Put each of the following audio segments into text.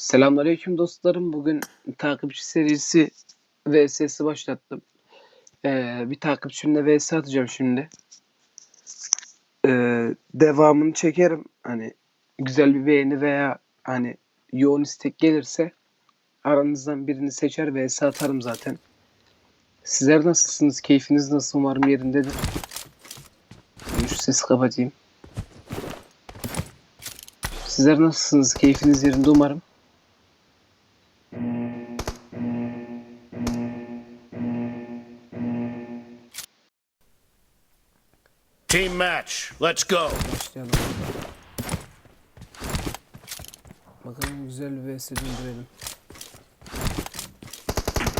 Selamünaleyküm dostlarım. Bugün takipçi serisi VS'si başlattım. Ee, bir takipçimle VS atacağım şimdi. Ee, devamını çekerim. Hani güzel bir beğeni veya hani yoğun istek gelirse aranızdan birini seçer VS atarım zaten. Sizler nasılsınız? Keyfiniz nasıl? Umarım yerindedir. Şu sesi kapatayım. Sizler nasılsınız? Keyfiniz yerinde umarım. Team match. Let's go. Başlayalım. Bakalım güzel bir vs döndürelim.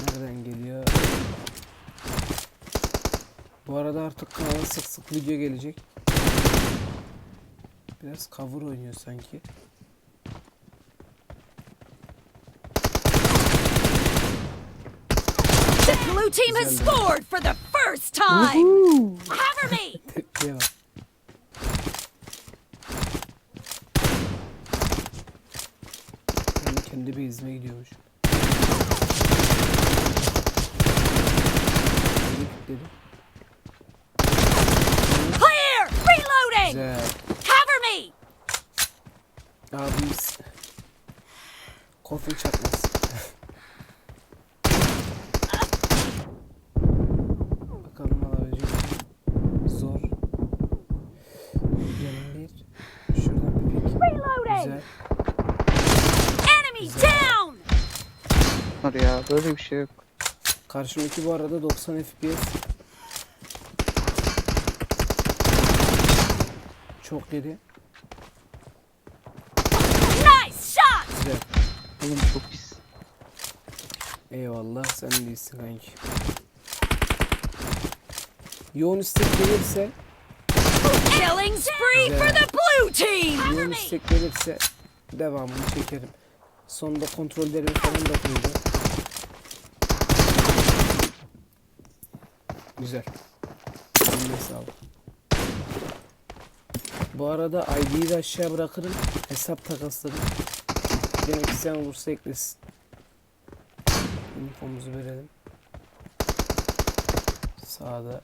Nereden geliyor? Bu arada artık kanala sık sık video gelecek. Biraz cover oynuyor sanki. The blue team has scored for the first time. Cover me. Tepkiye bak. Kendi kendi base'ime gidiyormuş. Dedi. Clear. Reloading. Güzel. Cover me. Abimiz kofin çakması. Bakalım alabilecek miyim? Zor. Yanım bir. Şuradan bir pik. Reloading. Güzel. Enemy down. Var ya böyle bir şey yok. Karşımdaki bu arada 90 FPS. Çok geri. Nice shot. Güzel. Oğlum çok pis. Eyvallah sen de iyisin kanki. Yoğun istek gelirse Killing spree for the blue team. Yoğun istek gelirse devamını çekerim. Sonunda kontrollerimi falan da koyacağım. Güzel. Eline sağlık. Bu arada ID'yi de aşağı bırakırım. Hesap takasladım. Demek isteyen olursa eklesin. Infomuzu verelim. Sağda.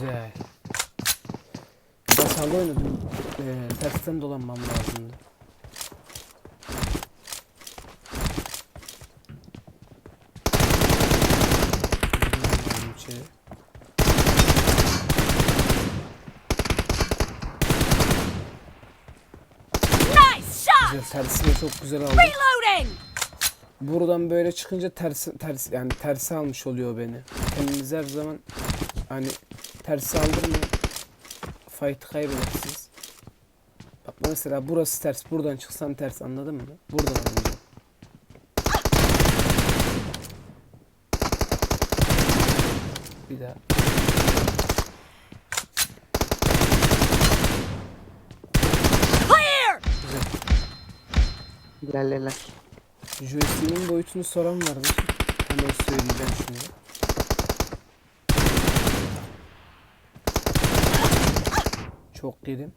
Güzel. Basallı oynadım. Ee, tersten dolanmam lazımdı. Güzel tersine çok güzel aldım. Reloading. Buradan böyle çıkınca tersi ters yani tersi almış oluyor beni. Kendiniz her zaman hani tersi aldırmayın. Fight kaybedersiniz. Bak mesela burası ters. Buradan çıksam ters anladın mı? Buradan alacağım. Bir daha. Clear. İlerleler. Joystick'in boyutunu soran varmış. Hemen söyleyeceğim şimdi. Çok dedim.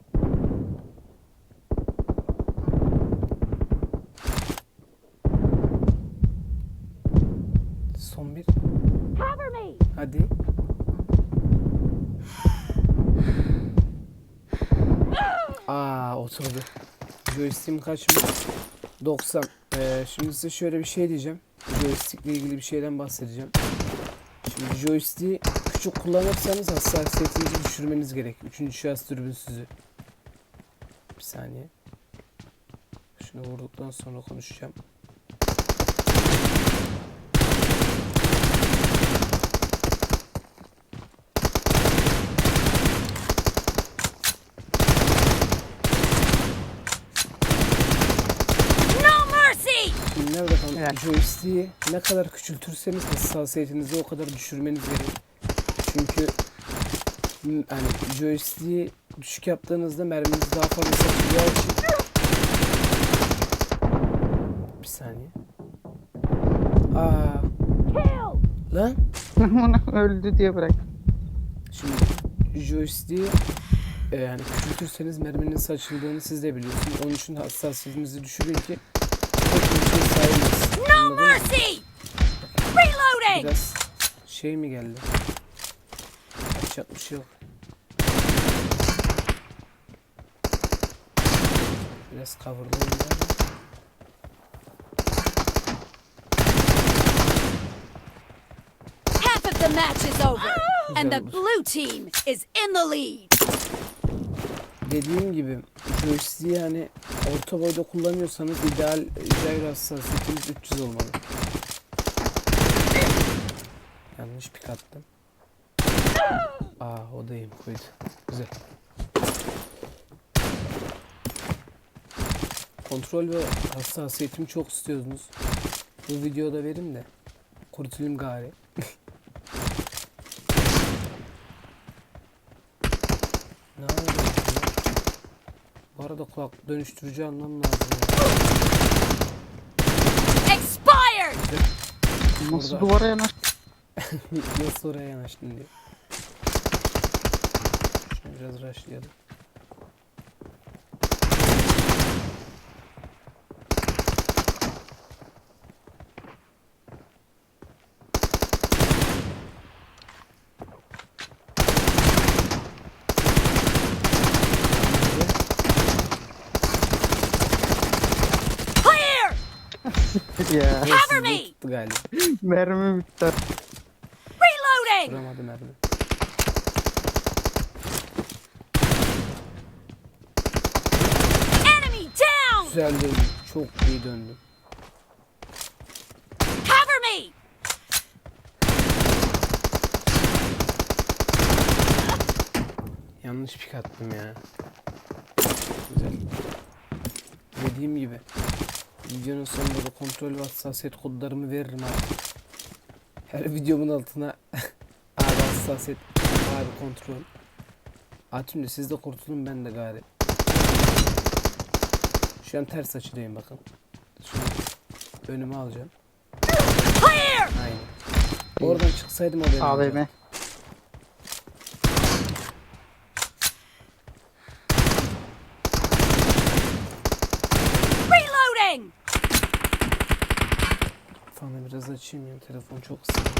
Son bir. Cover me. Hadi. Aa oturdu. Joystick'im kaçmış? 90. Ee, şimdi size şöyle bir şey diyeceğim. Joystick ile ilgili bir şeyden bahsedeceğim. Şimdi joystick'i küçük kullanırsanız hassasiyetinizi düşürmeniz gerek. Üçüncü şahıs dürbünsüzü. Bir saniye. Şunu vurduktan sonra konuşacağım. Evet. Joystick'i ne kadar küçültürseniz hassasiyetinizi o kadar düşürmeniz gerekir. Çünkü yani joystick'i düşük yaptığınızda merminiz daha fazla saçılıyor. Bir saniye. Aa. Lan. Onu öldü diye bırak. Şimdi joystick'i e, yani küçültürseniz merminin saçıldığını siz de biliyorsunuz. Onun için hassasiyetinizi düşürün ki sayılmaz. No mercy! Reloading! Biraz şey mi geldi? Yapacak bir şey yok. Biraz coverlı olunca. Half of the match is over, and the blue team is in the lead. Dediğim gibi joystick'i yani orta boyda kullanıyorsanız ideal gyro hassasiyetiniz 300 olmalı. Yanlış pik attım. Aa o da iyi koydu. Güzel. Kontrol ve hassasiyetimi çok istiyorsunuz. Bu videoda verin de kurtulayım gari. ne yapıyorsun? Arada kulak dönüştürücü almam lazım. Expired! Nasıl Burada- duvara yanaş? Nasıl oraya yanaştın diye. Şunu biraz rushlayalım. Clear! Ya. Cover me! Tuttu galiba. Mermi bitti. Reloading! Vuramadı mermi. Enemy down! Güzel döndüm. Çok iyi döndüm. Cover me! Yanlış pik attım ya. Güzel. Dediğim gibi. Videonun sonunda da kontrol ve hassasiyet kodlarımı veririm abi. Her videomun altına abi hassasiyet, abi kontrol. Atayım da siz de kurtulun ben de gari. Şu an ters açıdayım bakın. Şunu önüme alacağım. Clear! Aynen. Oradan çıksaydım o benim. AVM. Reloading! Fanı biraz açayım ya telefon çok ısınıyor.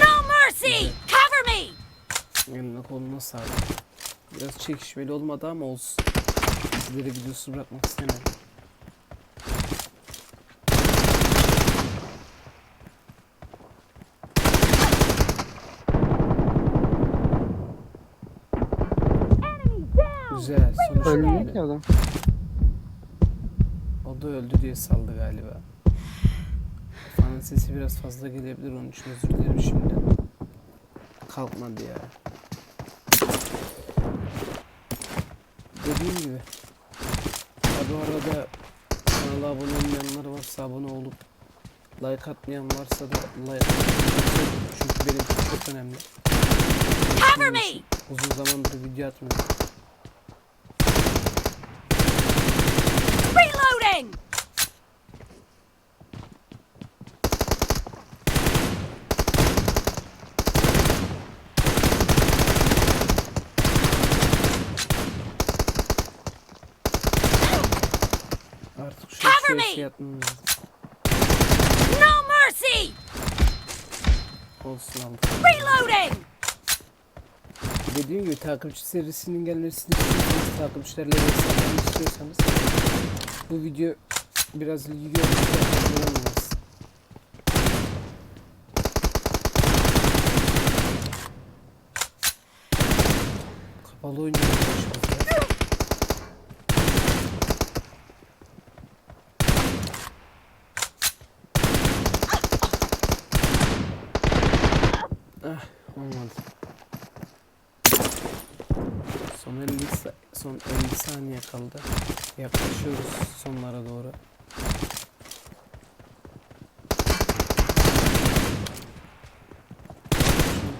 No mercy! Cover me! Eline koluna sağlık. Biraz çekişmeli olmadı ama olsun. Sizlere videosu bırakmak istemedim. Güzel. Sonuç Ölmüyor ki adam. O da öldü diye saldı galiba. Fanın sesi biraz fazla gelebilir onun için özür dilerim şimdi. Kalkmadı ya. Dediğim gibi. Ha bu arada kanala abone olmayanlar varsa abone olup like atmayan varsa da like çünkü benim için çok önemli. Cover me! Uzun zamandır video atmıyorum. Artık şu Cover şey me! yapmam lazım. No mercy! Reloading! Dediğim gibi takipçi serisinin gelmesini istiyorsanız, takipçilerle desteklemek istiyorsanız bu video biraz ilgi görmüşse inanılmaz. Kapalı oynuyoruz başımızda. Ah olmadı. Son 50, son 50 saniye kaldı. Yaklaşıyoruz sonlara doğru.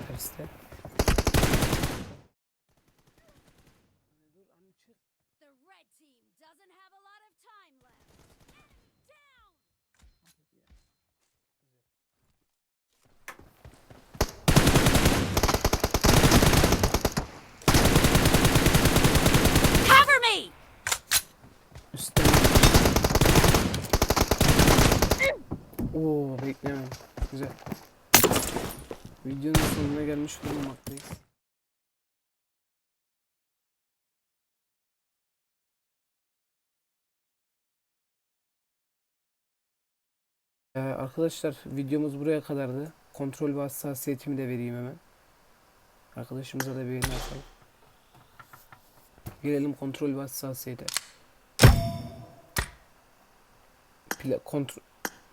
Terste. Hani doesn't have a lot Dur, hani Güzel. Videonun sonuna gelmiş bulunmaktayız. Ee, arkadaşlar videomuz buraya kadardı. Kontrol ve hassasiyetimi de vereyim hemen. Arkadaşımıza da bir beğeni atalım. Gelelim kontrol ve hassasiyete. Pla kontrol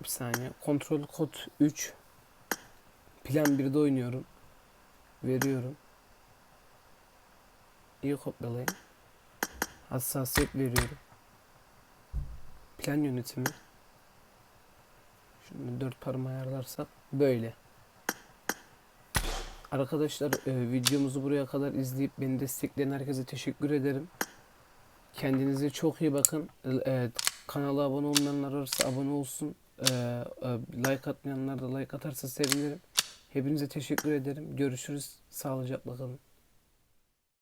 bir saniye. Kontrol kod 3. Plan 1'de oynuyorum. Veriyorum. İyi kopyalayın. Hassasiyet veriyorum. Plan yönetimi. Şimdi dört parmağı ayarlarsak böyle. Arkadaşlar e, videomuzu buraya kadar izleyip beni destekleyen herkese teşekkür ederim. Kendinize çok iyi bakın. E, kanala abone olmayanlar varsa abone olsun. E, e, like atmayanlar da like atarsa sevinirim. Hepinize teşekkür ederim. Görüşürüz. Sağlıcakla kalın.